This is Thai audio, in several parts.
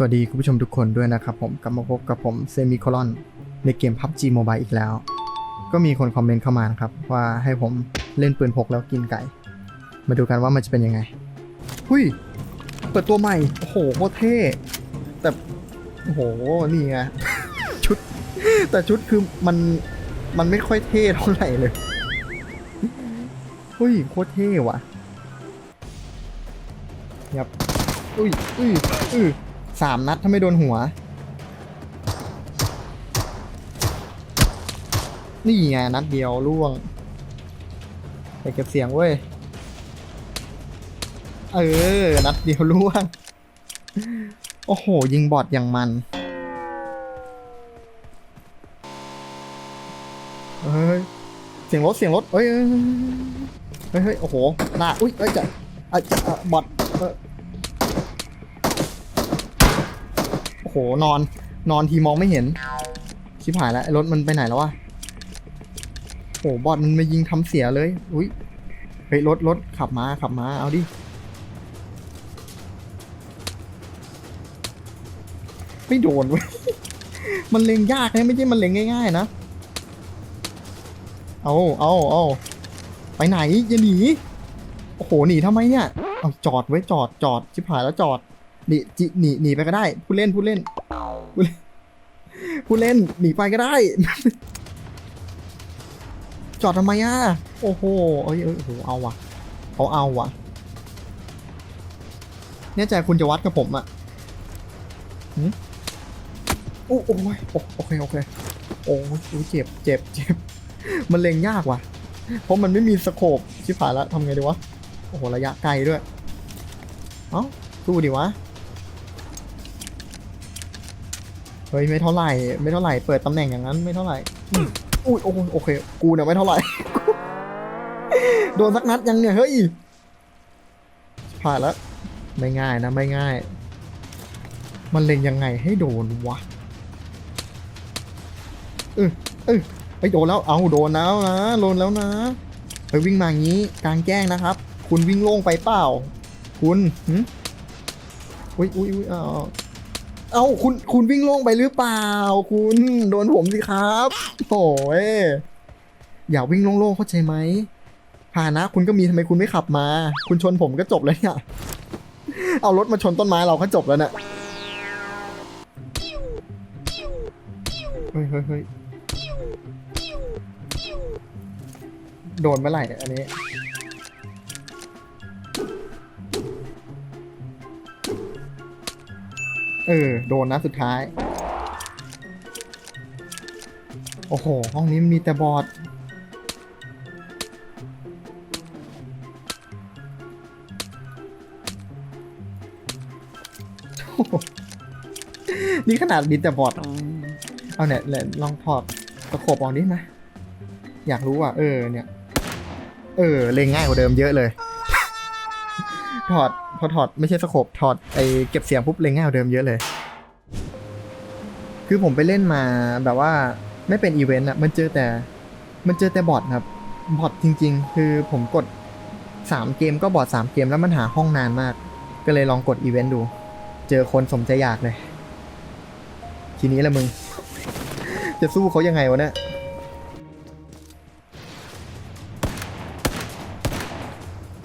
สวัสดีคุณผู้ชมทุกคนด้วยนะครับผมกลับมาพบกับผมเซมิโคลอนในเกม PUBG Mobile อีกแล้ว ก็มีคนคอมเมนต์เข้ามานะครับ ว่าให้ผมเล่นปืนพกแล้วกินไก่ มาดูกันว่ามันจะเป็นยังไง หุยเปิดตัวใหม่ โอ้โหโคตรเท่ แต่โอ้โหนี่ไงชุด แต่ชุดคือมันมันไม่ค่อยเท่เท่าไหร่เลยหุยโคตรเท่ว่ะยับอุ้ยอุ้ยอุ้ย สามนัดถ้าไม่โดนหัว นี่ไงนัดเดียวล่วงไปเก็บเสียงเว้ย เออ นัดเดียวล่วง โอ้โห ยิงบอดอย่างมัน เฮ้ย เสียงรถเสียงรถเฮ้ยเฮ้ย โอ้โห หน้า อุ้ยเอ้ยจะอะจะอะบอดเออ โอ้โห นอน นอนทีมองไม่เห็น ชิบหายแล้วรถมันไปไหนแล้ววะโอ้โหบอดมันมายิงทำเสียเลย อุ้ยเฮ้ยรถรถขับมาขับมา เอาดิ ไม่โดนเว้ย มันเล็งยากนะไม่ใช่มันเล็งง่ายๆนะ เอาเอาเอาไปไหนอย่าหนี โอ้โห หนีทำไมเนี่ย เอาจอดไว้จอดจอดชิบหายแล้วจอด หนีจิหนีหนีไปก็ได้ผู้เล่นผู้เล่นผู้เล่นผู้เล่นหนีไปก็ได้ จอดทำไมอะโอ้โหเอ้ยเอ้ยโอ้โหเอาว่ะเขาเอาว่ะแน่ใจคุณจะวัดกับผมอะหืมโอ้โอ้ยโอเคโอเคโอ้ยโอ้ยเจ็บเจ็บเจ็บมันเล็งยากว่ะ เพราะมันไม่มีสโคปชิบหายแล้วทำไงดีวะ โอ้โห ระยะไกลด้วย เอ้าสู้ดิวะ เฮ้ยไม่เท่าไหร่ไม่เท่าไหร่เปิดตำแหน่งอย่างนั้นไม่เท่าไหร่อุ้ยโอ้โอเค กูเนี่ยไม่เท่าไหร่โดนสักนัดยังเนี่ยเฮ้ยผ่านแล้วไม่ง่ายนะไม่ง่าย มันเล็งยังไงให้โดนวะเออเออไปโดนแล้วเอาโดนแล้วนะโดนแล้วนะไปวิ่งมาอย่างนี้กลางแจ้งนะครับ คุณวิ่งโล่งไปเปล่า คุณหืมอุ้ยอุ้ยอุ้ยอ้าว เอ้าคุณคุณวิ่งโล่งไปหรือเปล่า คุณโดนผมสิครับโอ้ยอย่าวิ่งโล่งๆเข้าใจไหมพานะคุณก็มีทำไมคุณไม่ขับมา คุณชนผมก็จบแล้วเนี่ยเอารถมาชนต้นไม้เราก็จบแล้วเนี่ยเฮ้ยเฮ้ยเฮ้ยโดนเมื่อไหร่อันนี้ เออ โดนนะสุดท้าย โอ้โห ห้องนี้มันมีแต่บอดโอ้โหนี่ขนาดมีแต่บอดเอาเนี่ยเนี่ยลองถอดตะขบออกดินะอยากรู้อะเออเนี่ย เออ เล็งง่ายกว่าเดิมเยอะเลย ถอด พอถอดไม่ใช่สโคปถอดไอเก็บเสียงปุ๊บเล็งง่ายกว่าเดิมเยอะเลย คือผมไปเล่นมาแบบว่าไม่เป็นอีเวนต์อะมันเจอแต่ มันเจอแต่บอทครับบอทจริง ๆ คือผมกดสามเกมก็บอทสามเกมแล้วมันหาห้องนานมาก ก็เลยลองกดอีเวนต์ดู เจอคนสมใจอยากเลย ทีนี้แหละมึง จะสู้เขายังไงวะเนี่ย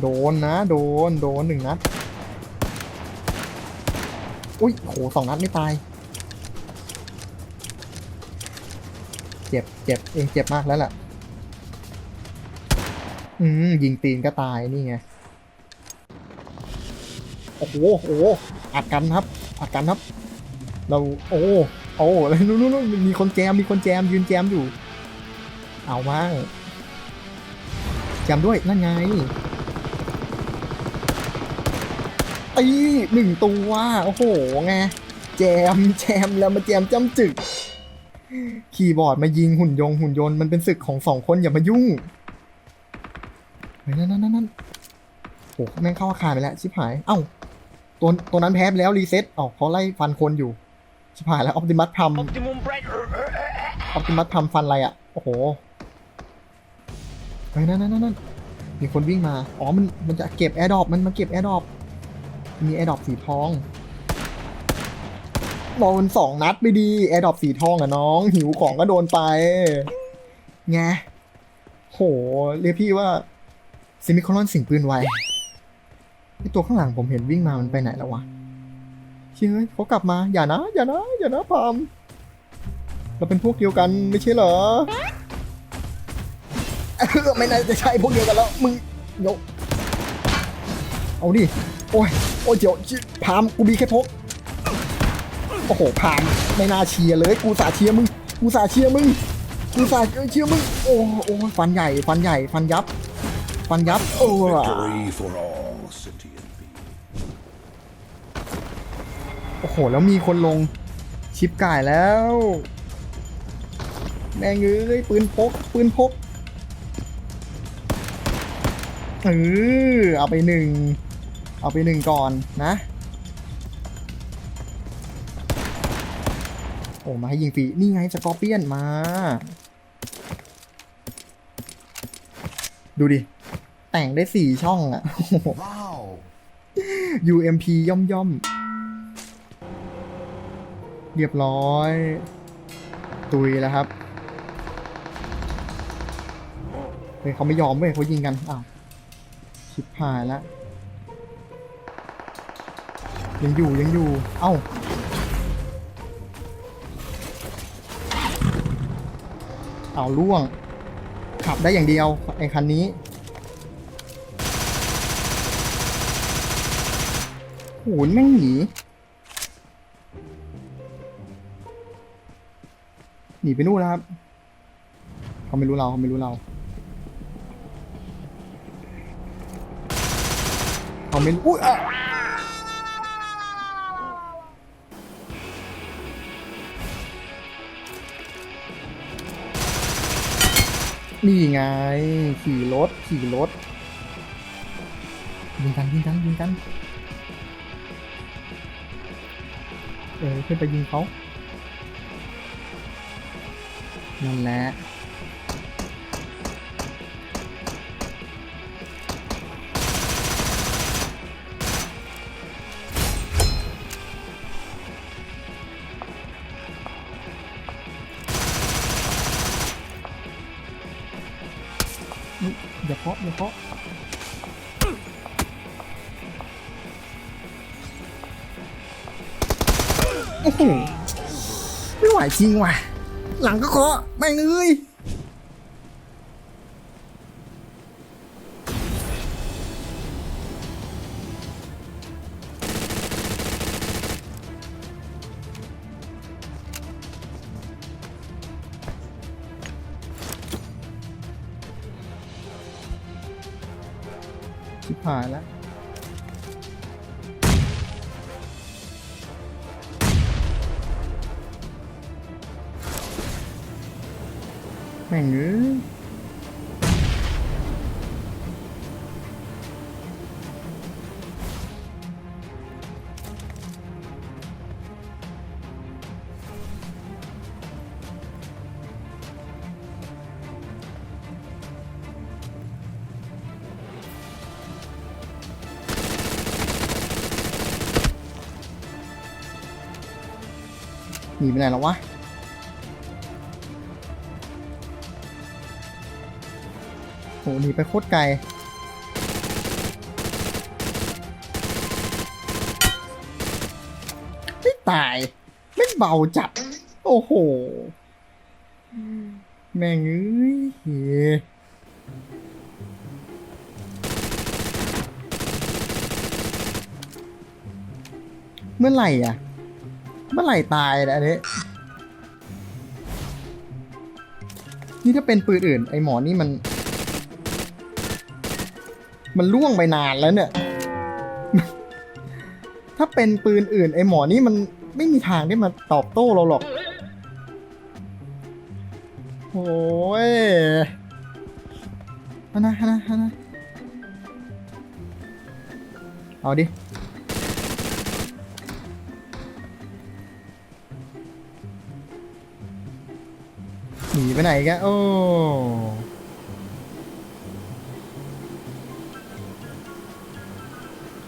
โดนนะ โดน โดนหนึ่งนัด อุ้ยโหสองนัดไม่ตาย เจ็บเจ็บเองเจ็บมากแล้วล่ะอืมยิงตีนก็ตายนี่ไง โอ้โหโอ้โหอัดกันครับ อัดกันครับ เราโอ้โอ้อะไรนู้นนู้นมีคนแจมมีคนแจมยืนแจมอยู่ เอามาแจมด้วยนั่นไง ไอ้หนึ่งตัวโอ้โหไงแจมแจมแล้วมาแจมจ้ำจึก คีย์บอร์ดมายิงหุ่นยงหุ่นยนต์มันเป็นศึกของสองคนอย่ามายุ่งเฮ้ยนั่นนั่นนั่นนั่นโอ้แม่งเข้าอาคารไปแล้วชิบหาย เอ้าตัวตัวนั้นแพ้ไปแล้วรีเซ็ตอ๋อเขาไล่ฟันคนอยู่ ชิบหายแล้วออปติมัสพัม Optimum break. ออปติมัสพัมฟันอะไรอะ โอ้โหเฮ้ยนั่นนั่นนั่นนั่นมีคนวิ่งมา อ๋อ มัน มันจะเก็บแอร์ดรอปมันมาเก็บแอร์ดรอป มีแอร์ดอปสีทองโดนสองนัดไปดีแอร์ดอปสีทองอะน้อง หิวของก็โดนไปไงโห เรียกพี่ว่าซิมิคอลอนสิงปืนไวไอตัวข้างหลังผมเห็นวิ่งมามันไปไหนแล้ววะเชื่อเขากลับมาอย่านะ อย่านะ อย่านะพามเราเป็นพวกเดียวกันไม่ใช่เหรอเออไม่น่าจะใช่พวกเดียวกันแล้วมึงโยก เอาดิ โอ้ย โอ้ยเดี๋ยวชิพาม กูมีแค่พก โอ้โห พาม ไม่น่าเชียร์เลย กูสาเชียร์มึง กูสาเชียร์มึง กูสาเชียร์มึง โอ้โอ้ฟันใหญ่ ฟันใหญ่ ฟันยับ ฟันยับ โอ้ Victory for all, sentient beings. โอ้โห แล้วมีคนลงชิปก่ายแล้ว แม่งเอ้ยปืนพก ปืนพกเออเอาไปหนึ่ง เอาไปหนึ่งก่อนนะโอ้มาให้ยิงฟรีนี่ไงสกอร์เปียนมา ดูดิ แต่งได้สี่ช่องอะ Wow! UMP ย่อมย่อมเรียบร้อย ตุยแล้วครับเฮ้ยเขาไม่ยอมเว้ยเขายิงกันอ้าวชิบหายแล้ว ยังอยู่ยังอยู่ เอ้า เอาล่วง ขับได้อย่างเดียว ไอ้คันนี้ โหนแม่งหนี หนีไปนู่นแล้วครับ เขาไม่รู้เราเขาไม่รู้เรา เขาไม่รู้อุ้ย นี่ไง ขี่รถ ขี่รถ ยิงกัน ยิงกัน ยิงกัน เออขึ้นไปยิงเขานั่นแหละ โอ้โหไม่ไหวจริงว่ะ หลังก็เคาะแม่งเอ้ยชิบหายแล้ว แม่งเอ้ยหนีไปไหนแล้ววะ หหนีไปโคตรไกล ไม่ตาย ไม่เบาจัด โอ้โห แม่งเอ้ยเมื่อไหร่อะ เมื่อไหร่ตายนะอันนี้นี่ถ้าเป็นปืนอื่น ไอหมอนี่มัน มันล่วงไปนานแล้วเนี่ย ถ้าเป็นปืนอื่น ไอหมอนี่มันไม่มีทางได้มาตอบโต้เราหรอกโอ้ยฮะนะฮะนะฮะนะเอาดิ หนีไปไหนแกโอ้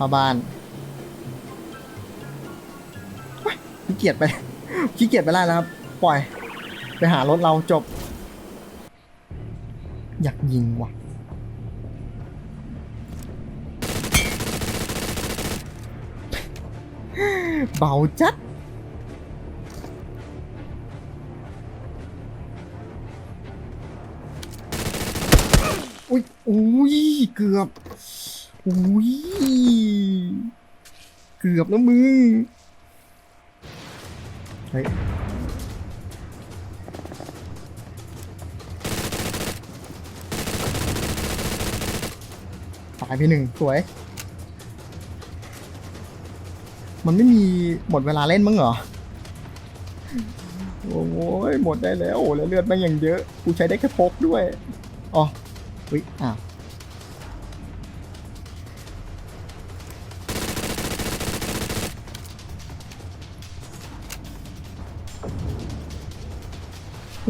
เข้าบ้านเฮ้เกียจไปขี้เกียจไปไล่แล้วครับ ปล่อย ไปหารถเราจบ อยากยิงว่ะ เบาจัดอุ้ยอุ้ยเกือบ อุ้ยเกือบแล้วมึงเฮ้ยตายไปหนึ่งสวย มันไม่มีหมดเวลาเล่นมั้งเหรอ โอ้ยหมดได้แล้ว โอ้แล้วเลือดม่งอย่างเยอะ กูใช้ได้แค่พกด้วย อ๋อเฮ้ยอ้าว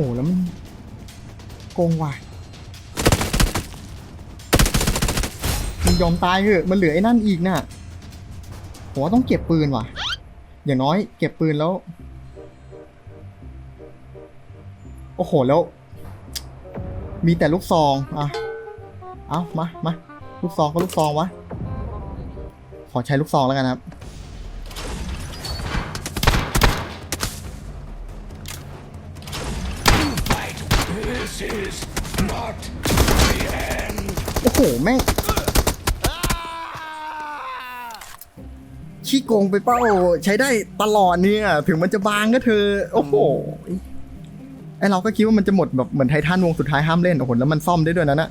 โอ้แล้วมันโกงว่ะมันยอมตายเหอะมันเหลือไอ้นั่นอีกน่ะผมว่าต้องเก็บปืนว่ะ อย่างน้อย เก็บปืนแล้ว โอ้โหแล้ว มีแต่ลูกซองอะเอามามาลูกซองก็ลูกซองวะ ขอใช้ลูกซองแล้วกันครับ โอ้โห แม่งขี้โกงไปเป้า ใช้ได้ตลอดเนี่ย ถึงมันจะบางก็เธอ โอ้โหไอเราก็คิดว่ามันจะหมดแบบเหมือนไททันวงสุดท้ายห้ามเล่นโอ้โหแล้วมันซ่อมได้ด้วยนะนะ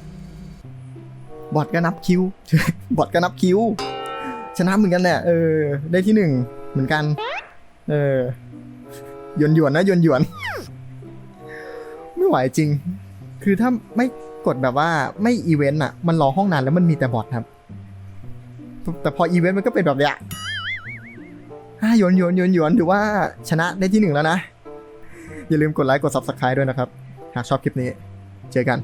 บอทก็นับคิวบอทก็นับคิวชนะเหมือนกันแหละเออ ได้ที่หนึ่งเหมือนกัน เออหยวนหยวนๆนะหยวนหยวนๆไม่ไหวจริง คือถ้าไม่กดแบบว่าไม่อีเวนต์อะ มันรอห้องนานแล้วมันมีแต่บอทครับ แต่พออีเวนต์มันก็เป็นแบบเนี้ยอะหยนโยนโยนโยนถือว่าชนะได้ที่หนึ่งแล้วนะ อย่าลืมกดไลค์กด subscribe ด้วยนะครับ หากชอบคลิปนี้ เจอกัน